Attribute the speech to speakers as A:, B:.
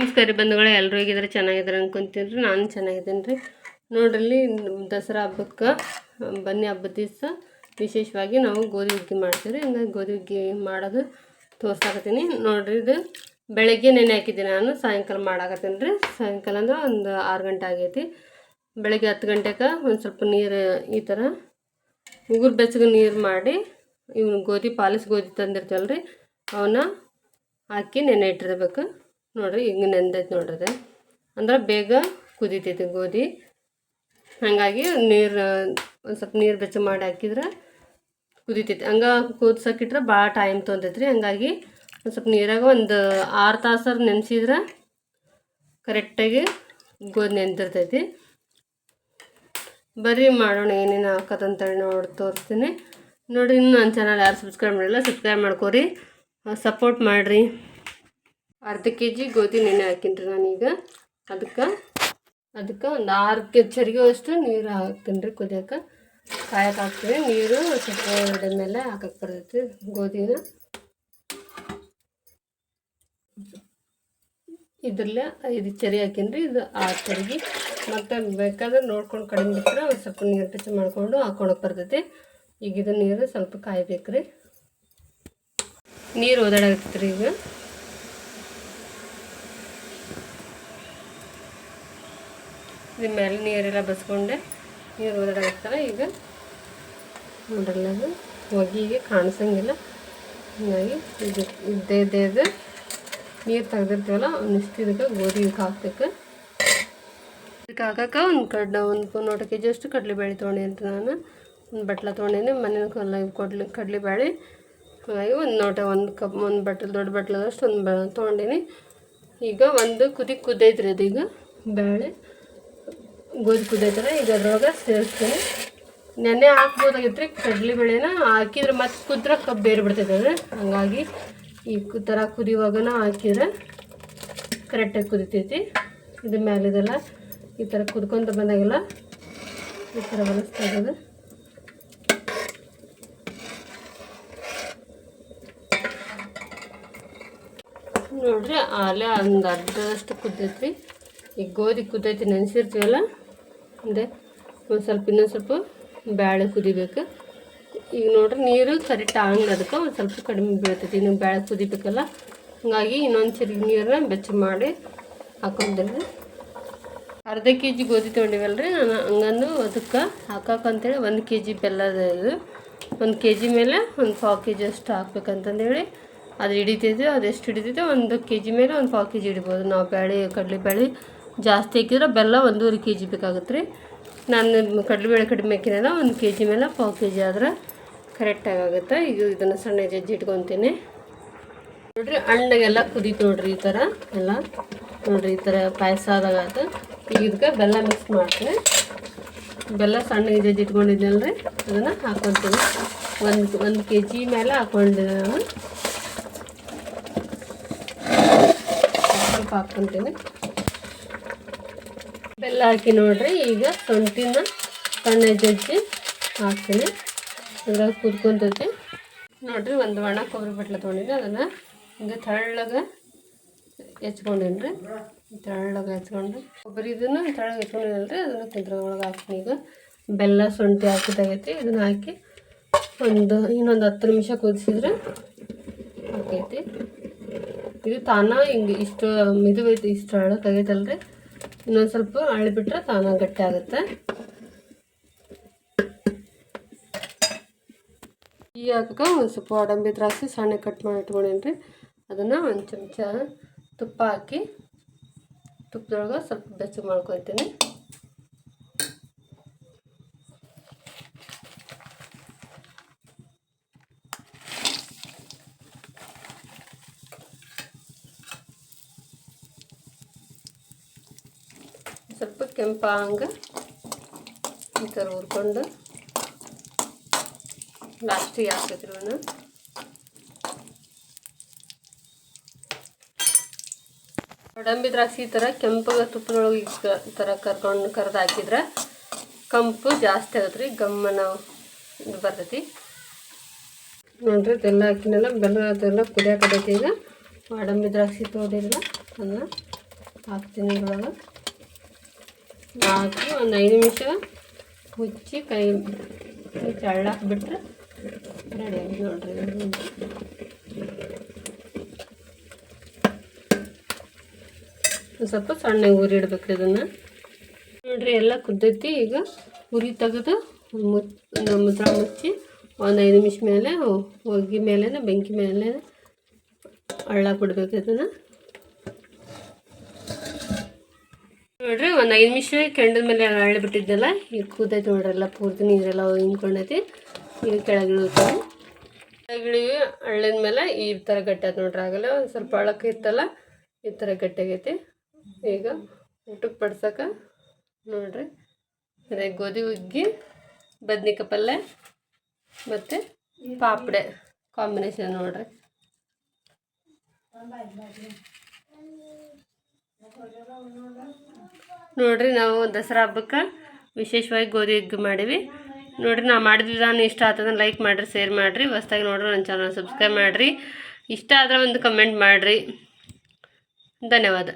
A: ನಮಸ್ಕಾರ ಬಂಧುಗಳೇ ಎಲ್ಲರೂ ಹೇಗಿದ್ರೆ ಚೆನ್ನಾಗಿದ್ದಾರೆ ಅನ್ಕೊಂತೀನಿ ರೀ ನಾನು ಚೆನ್ನಾಗಿದ್ದೀನಿ ರೀ. ನೋಡ್ರಲ್ಲಿ ದಸರಾ ಹಬ್ಬಕ್ಕೆ, ಬನ್ನಿ ಹಬ್ಬದ ದಿವಸ. ವಿಶೇಷವಾಗಿ ನಾವು ಗೋಧಿ ಹುಗ್ಗಿ ಮಾಡ್ತೀವಿ ರೀ ಹಂಗಾಗಿ ಗೋಧಿ ಹುಗ್ಗಿ ಮಾಡೋದು ತೋರ್ಸಾಕತ್ತೀನಿ. ನೋಡ್ರಿ, ಇದು ಬೆಳಗ್ಗೆ ನೆನೆ ಹಾಕಿದ್ದೀನಿ ನಾನು. ಸಾಯಂಕಾಲ ಮಾಡಾಕತ್ತೀನಿ ರೀ. ಸಾಯಂಕಾಲ ಅಂದ್ರೆ ಒಂದು ಆರು ಗಂಟೆ ಆಗೈತಿ. ಬೆಳಗ್ಗೆ ಹತ್ತು ಗಂಟೆಗೆ ಒಂದು ಸ್ವಲ್ಪ ನೀರು ಈ ಥರ ಉಗುರು ಬೆಚ್ಚಗೆ ನೀರು ಮಾಡಿ ಇವ್ನು ಗೋಧಿ ಪಾಲಿಸ್ ಗೋಧಿ ತಂದಿರ್ತೀವಲ್ಲ ರೀ ಅವನ್ನ ಹಾಕಿ ನೆನೆ ಇಟ್ಟಿರ್ಬೇಕು. ನೋಡಿರಿ, ಹಿಂಗೆ ನೆಂದೈತೆ ನೋಡ್ರಿ. ಅದು ಅಂದ್ರೆ ಬೇಗ ಕುದೀತೈತಿ ಗೋಧಿ. ಹಾಗಾಗಿ ನೀರು, ಒಂದು ಸ್ವಲ್ಪ ನೀರು ಬೆಚ್ಚ ಮಾಡಿ ಹಾಕಿದ್ರೆ ಕುದೀತೈತಿ. ಹಂಗೆ ಕುದ್ಸಕ್ಕಿಟ್ರೆ ಭಾಳ ಟೈಮ್ ತೊಗೊಂತೈತೆ ರೀ ಹಂಗಾಗಿ ಒಂದು ಸ್ವಲ್ಪ ನೀರಾಗ ಒಂದು ಆರು ತಾಸರ ನೆನೆಸಿದ್ರೆ ಕರೆಕ್ಟಾಗಿ ಗೋಧಿ ನೆಂದಿರ್ತೈತಿ. ಬರ್ರಿ ಮಾಡೋಣ, ಏನೇನು ಹಾಕೋದಂತೇಳಿ ನೋಡಿ ತೋರಿಸ್ತೀನಿ. ನೋಡಿ ಇನ್ನು ನನ್ನ ಚಾನಲ್ ಯಾರು ಸಬ್ಸ್ಕ್ರೈಬ್ ಮಾಡಿಲ್ಲ ಸಬ್ಸ್ಕ್ರೈಬ್ ಮಾಡ್ಕೋರಿ. ಸಪೋರ್ಟ್ ಮಾಡಿರಿ. ಅರ್ಧ ಕೆ ಜಿ ಗೋಧಿ ನೆನೆ ಹಾಕಿನ್ರಿ ನಾನೀಗ ಅದಕ್ಕೆ ಅದಕ್ಕೆ ಒಂದು ಆರು ಕೆ ಚರಿಗೆ ಅಷ್ಟು ನೀರು ಹಾಕ್ತೀನಿ ರೀ ಕುದಿಯೋಕೆ. ಕಾಯಕ್ಕೆ ಹಾಕ್ತೀನಿ ನೀರು ಸ್ವಲ್ಪ ಮೇಲೆ ಹಾಕಕ್ಕೆ ಬರ್ತೈತಿ ಗೋಧಿನ. ಇದ್ರಲ್ಲೇ ಐದು ಚರಿ ಹಾಕಿನ್ರಿ ಇದು ಆರು ಚರಿಗೆ. ಮತ್ತು ಬೇಕಾದ್ರೆ ನೋಡ್ಕೊಂಡು ಕಡಿಮೆ ಬಿಟ್ಟರೆ ಒಂದು ಸ್ವಲ್ಪ ನೀರು ಟಚ್ ಮಾಡಿಕೊಂಡು ಹಾಕೊಳಕ್ಕೆ ಬರ್ತೈತಿ. ಈಗ ನೀರು ಸ್ವಲ್ಪ ಕಾಯ್ಬೇಕು ರೀ ನೀರು ಓದಾಡಾಗತ್ತೆ ಈಗ. ಇದ್ರ ಮೇಲೆ ನೀರೆಲ್ಲ ಬಸ್ಕೊಂಡೆ. ನೀರು ಓದಾಡಾಗತ್ತಲ್ಲ ಈಗ ನೋಡಲ್ಲ ಅದು ಹೊಗಿಗೆ ಕಾಣಿಸಂಗಿಲ್ಲ. ಹೀಗಾಗಿ ಇದು ಇದ್ದೇ ಇದ್ದೇದು ನೀರು ತೆಗ್ದಿರ್ತೀವಲ್ಲ ಇದಕ್ಕೆ ಗೋಧಿ ಹಾಕ್ಬೇಕು. ಇದಕ್ಕೆ ಹಾಕಕ್ಕೆ ಒಂದು ಕಡ್ಲ, ಒಂದು ನೋಟ ಕೆ ಜಿ ಅಷ್ಟು ಕಡಲೆಬೇಳೆ ಅಂತ ನಾನು. ಒಂದು ಬಟ್ಲ ತೊಗೊಂಡೇನೆ ಮನೇನ ಕೊಲ್ಲ ಕೊಡ್ಲಿ, ಕಡಲೆಬೇಳೆ. ಹಾಗಾಗಿ ಒಂದು ನೋಟ, ಒಂದು ಕಪ್, ಒಂದು ಬಟ್ಲು, ದೊಡ್ಡ ಬಟ್ಲದಷ್ಟು ಒಂದು ಬ ತೊಗೊಂಡೀನಿ ಈಗ ಒಂದು ಕುದಿ ಕುದ್ದೈತ್ರಿ ಅದೀಗ ಬೇಳೆ. ಗೋಧಿ ಕುದೈತಾರ ಈಗ ಅದ್ರೊಳಗೆ ಸೇರಿಸ್ತೀನಿ. ನೆನೆ ಹಾಕ್ಬೋದಾಗಿತ್ತು ರೀ ಕಡಲೆಬೇಳೆನ ಹಾಕಿದ್ರೆ ಮತ್ತೆ ಕುದ್ರೆ ಕಬ್ಬು ಬೇರೆ ಬಿಡ್ತೈತೆ ಅದು ಹಂಗಾಗಿ ಈ ಥರ ಕುದಿಯುವಾಗನ ಹಾಕಿದ್ರೆ ಕರೆಕ್ಟಾಗಿ ಕುದಿತೈತಿ. ಇದು ಮ್ಯಾಲಿದೆಲ್ಲ ಈ ಥರ ಕುದ್ಕೊಂತ ಬಂದಾಗೆಲ್ಲ ಈ ಥರ ಬಳಸ್ತಾ ನೋಡ್ರಿ, ಆಲೆ ಒಂದು ಅರ್ಧದಷ್ಟು ಕುದ್ದೈತಿ ಈಗ ಗೋಧಿ ಕುದ್ದೈತಿ, ನೆನೆಸಿರ್ತೀವಲ್ಲ? ಅಂದರೆ ಒಂದು ಸ್ವಲ್ಪ ಇನ್ನೊಂದು ಸ್ವಲ್ಪ ಬ್ಯಾಳೆ ಕುದಿಬೇಕು. ಈಗ ನೋಡ್ರಿ ನೀರು ಕರೆಕ್ಟ್ ಅದಕ್ಕೆ ಒಂದು ಸ್ವಲ್ಪ ಕಡಿಮೆ ಬೀಳ್ತೈತಿ. ಇನ್ನು ಬೇಳೆ ಕುದಿಬೇಕಲ್ಲ. ಹಾಗಾಗಿ ಇನ್ನೊಂದು ಸರಿ ನೀರನ್ನ ಬೆಚ್ಚ ಮಾಡಿ ಹಾಕೊಂತೀನಿ ಅರ್ಧ ಕೆ ಜಿ ಗೋಧಿ ರೀ ನಾನು ಹಂಗಂದು ಅದಕ್ಕೆ ಹಾಕಕ್ಕಂತೇಳಿ ಒಂದು ಕೆ ಜಿ ಬೆಲ್ಲದ ಇದು. ಒಂದು ಕೆ ಜಿ ಮೇಲೆ ಒಂದು ಪಾವು ಕೆ ಜಿ ಅಷ್ಟು ಹಾಕ್ಬೇಕಂತಂದೇಳಿ. ಅದು ಹಿಡಿತೈತೆ ಅದೆಷ್ಟು ಹಿಡಿತೈತೆ, ಒಂದು ಕೆ ಜಿ ಮೇಲೆ ಒಂದು ಪಾವು ಕೆ ಜಿ ಹಿಡಿಬೋದು. ನಾವು ಬೇಳೆ ಕಡಲೆಬೇಳೆ ಜಾಸ್ತಿ ಹಾಕಿದ್ರೆ ಬೆಲ್ಲ ಒಂದೂವರೆ ಕೆ ಜಿ ಬೇಕಾಗುತ್ತೆ ರೀ. ನಾನು ಕಡಲೆಬೇಳೆ ಕಡಿಮೆ ಹಾಕಿನಲ್ಲ, ಒಂದು ಕೆ ಜಿ ಮೇಲೆ ಪಾವು ಕೆ ಜಿ ಆದ್ರೆ ಕರೆಕ್ಟಾಗಿ ಆಗುತ್ತೆ. ಈಗ ಇದನ್ನು ಸಣ್ಣ ಜಜ್ಜಿ ಇಟ್ಕೊತೀನಿ. ನೋಡ್ರಿ, ಹಣ್ಣಗೆಲ್ಲ ಕುದೀತು ನೋಡ್ರಿ ಈ ಥರ. ಎಲ್ಲ ನೋಡ್ರಿ, ಈ ಥರ ಪಾಯಸ ಆದಾಗ ಆಯ್ತು ಈಗ ಇದಕ್ಕೆ ಬೆಲ್ಲ ಮಿಕ್ಸ್ ಮಾಡ್ತೀನಿ. ಬೆಲ್ಲ ಸಣ್ಣಗೆ ಜಜ್ಜಿ ಇಟ್ಕೊಂಡಿದ್ದೀನಲ್ರಿ ಅದನ್ನು ಹಾಕ್ಕೊತೀನಿ ಒಂದು ಒಂದು ಕೆ ಜಿ ಮೇಲೆ ಹಾಕ್ಕೊಂಡಿದ್ದೀನಿ ನಾನು. ಸ್ವಲ್ಪ ಹಾಕ್ಕೊತೀನಿ ಬೆಲ್ಲ ಹಾಕಿ ನೋಡ್ರಿ, ಈಗ ಸೊಂಟಿನ ಸಣ್ಣ ಜಜ್ಜಿ ಹಾಕ್ತೀನಿ. ಅದ್ರಾಗ ಕುದ್ಕೊಂತೈತಿ. ನೋಡ್ರಿ, ಒಂದು ಒಣ ಕೊಬ್ಬರಿ ಬಟ್ಲ ತೊಗೊಂಡಿದ್ದೆ, ಅದನ್ನು ಹಿಂಗೆ ತಳ್ಳಗ ಹೆಚ್ಕೊಂಡೀನಿ ರೀ ತೆಳ್ಳಗೆ ಹೆಚ್ಕೊಂಡು ಕೊಬ್ಬರಿ ಇದನ್ನು ತೆಳ್ಳಗೆ ಹೆಚ್ಕೊಂಡಿದ್ದಲ್ಲ ರೀ ಅದನ್ನು ಕುದ್ರ ಒಳಗೆ ಹಾಕ್ತೀನಿ. ಈಗ ಬೆಲ್ಲ ಶುಂಠಿ ಹಾಕಿದಾಗೈತಿ ಇದನ್ನು ಹಾಕಿ ಒಂದು, ಇನ್ನೊಂದು ಹತ್ತು ನಿಮಿಷ ಕುದಿಸಿದ್ರೆ ಹಾಕೈತಿ ಇದು ತಾನ ಹಿಂಗೆ ಇಷ್ಟು ಐತಿ ಇಷ್ಟು ತೆಗೈತಲ್ಲ ಆಗೈತಲ್ರಿ ಇನ್ನೊಂದು ಸ್ವಲ್ಪ ಅಳ್ಬಿಟ್ರೆ ತಾನ ಗಟ್ಟಿ ಆಗುತ್ತೆ. ಈ ಹಾಕಕ್ಕೆ ಒಂದು ಸ್ವಲ್ಪ ಗೋಡಂಬಿ ದ್ರಾಕ್ಷಿ ಸಣ್ಣ ಕಟ್ ಮಾಡಿ ಇಟ್ಕೊಂಡೇನಿ ರೀ ಅದನ್ನು ಒಂದು ಚಮಚ ತುಪ್ಪ ಹಾಕಿ ತುಪ್ಪದೊಳಗೆ ಸ್ವಲ್ಪ ಬೆಚ್ಚಗೆ ಮಾಡ್ಕೊತೀನಿ ಸ್ವಲ್ಪ ಕೆಂಪಾಂಗ ಈ ಥರ ಹುರ್ಕೊಂಡು ಲಾಸ್ಟಿಗೆ ನಾನು ಗೋಡಂಬಿ ದ್ರಾಕ್ಷಿ ಈ ಥರ ಕೆಂಪಗೆ ತುಪ್ಪದೊಳಗೆ ಈ ಥರ ಕರ್ಕೊಂಡು ಕರೆದು ಹಾಕಿದ್ರೆ ಕಂಪು ಜಾಸ್ತಿ ಆಗತ್ತೆ ರೀ ಗಮ್ಮನ ಇದು ಬರ್ತೈತಿ. ನೋಡ್ರಿ ಇದೆಲ್ಲ ಹಾಕಿನೆಲ್ಲ ಬೆಲ್ಲ ಅದೆಲ್ಲ ಈಗ. ಗೋಡಂಬಿ ದ್ರಾಕ್ಷಿ ತೋಡಿಲ್ಲ ಅದನ್ನ ಹಾಕ್ತೀನಿ ಇದ್ರೊಳಗೆ. ಹಾಕಿ ಒಂದು ಐದು ನಿಮಿಷ. ಮುಚ್ಚಿ ಕೈ ಮುಚ್ಚಿ ರೆಡಿ ಆಗಿ ನೋಡ್ರಿ. ಸ್ವಲ್ಪ ಸಣ್ಣಗೆ ಉರಿ ಇಡ್ಬೇಕು ಇದನ್ನು. ನೋಡ್ರಿ, ಎಲ್ಲ ಕುದ್ದೈತಿ. ಈಗ ಉರಿ ತೆಗೆದು ಮುಚ್ಚಿ ಮುದ್ರ ಮುಚ್ಚಿ ಒಂದು ಐದು ನಿಮಿಷ ಮೇಲೆ ಒಗ್ಗಿ ಮೇಲೆ ಬೆಂಕಿ ಮೇಲೆ ಹಳ್ಳ ಬಿಡ್ಬೇಕು ಇದನ್ನು. ನೋಡ್ರಿ, ಒಂದು ಐದು ನಿಮಿಷ ಕೆಂಡದ ಮೇಲೆ ಹಳ್ಳಿ ಬಿಟ್ಟಿದ್ದೆಲ್ಲ. ಈಗ ಕೂದೈತೆ ನೋಡ್ರಲ್ಲ, ಪೂರ್ತಿ ನೀರೆಲ್ಲ ಹಿಂಕೊಂಡೈತಿ ಈಗ ಕೆಳಗಿಳಿತಾವೆ ಕೆಳಗಿಳಿವಿ ಅಳ್ಳಿದ ಮೇಲೆ ಈ ಥರ ಗಟ್ಟಿ ನೋಡ್ರಿ. ಆಗಲ್ಲ ಒಂದು ಸ್ವಲ್ಪ ಅಳಕ್ಕೆ ಇತ್ತಲ್ಲ, ಈ ಥರ ಗಟ್ಟಿಯಾಗೈತಿ ಈಗ ಊಟಕ್ಕೆ ಬಡ್ಸಕ್ಕೆ ನೋಡ್ರಿ. ಅದೇ ಗೋಧಿ ಹುಗ್ಗಿ ಬದ್ನಿಕಾಯಿ ಪಲ್ಯ ಮತ್ತು ಪಾಪಡೆ ಕಾಂಬಿನೇಷನ್ ನೋಡ್ರಿ. ನೋಡ್ರಿ ನಾವು ದಸರಾ ಹಬ್ಬಕ್ಕೆ ವಿಶೇಷವಾಗಿ ಗೋಧಿ ಹುಗ್ಗಿ ಮಾಡೀವಿ. ನೋಡ್ರಿ ನಾವು ಮಾಡಿದ ವಿಧಾನ ಇಷ್ಟ ಆಗ್ತದ ಲೈಕ್ ಮಾಡಿರಿ ಶೇರ್ ಮಾಡಿರಿ. ಹೊಸ್ದಾಗಿ ನೋಡ್ರಿ ನನ್ನ ಚಾನಲ್ ಸಬ್ಸ್ಕ್ರೈಬ್ ಮಾಡಿರಿ. ಇಷ್ಟ ಆದ್ರೆ ಒಂದು ಕಮೆಂಟ್ ಮಾಡಿರಿ. ಧನ್ಯವಾದ.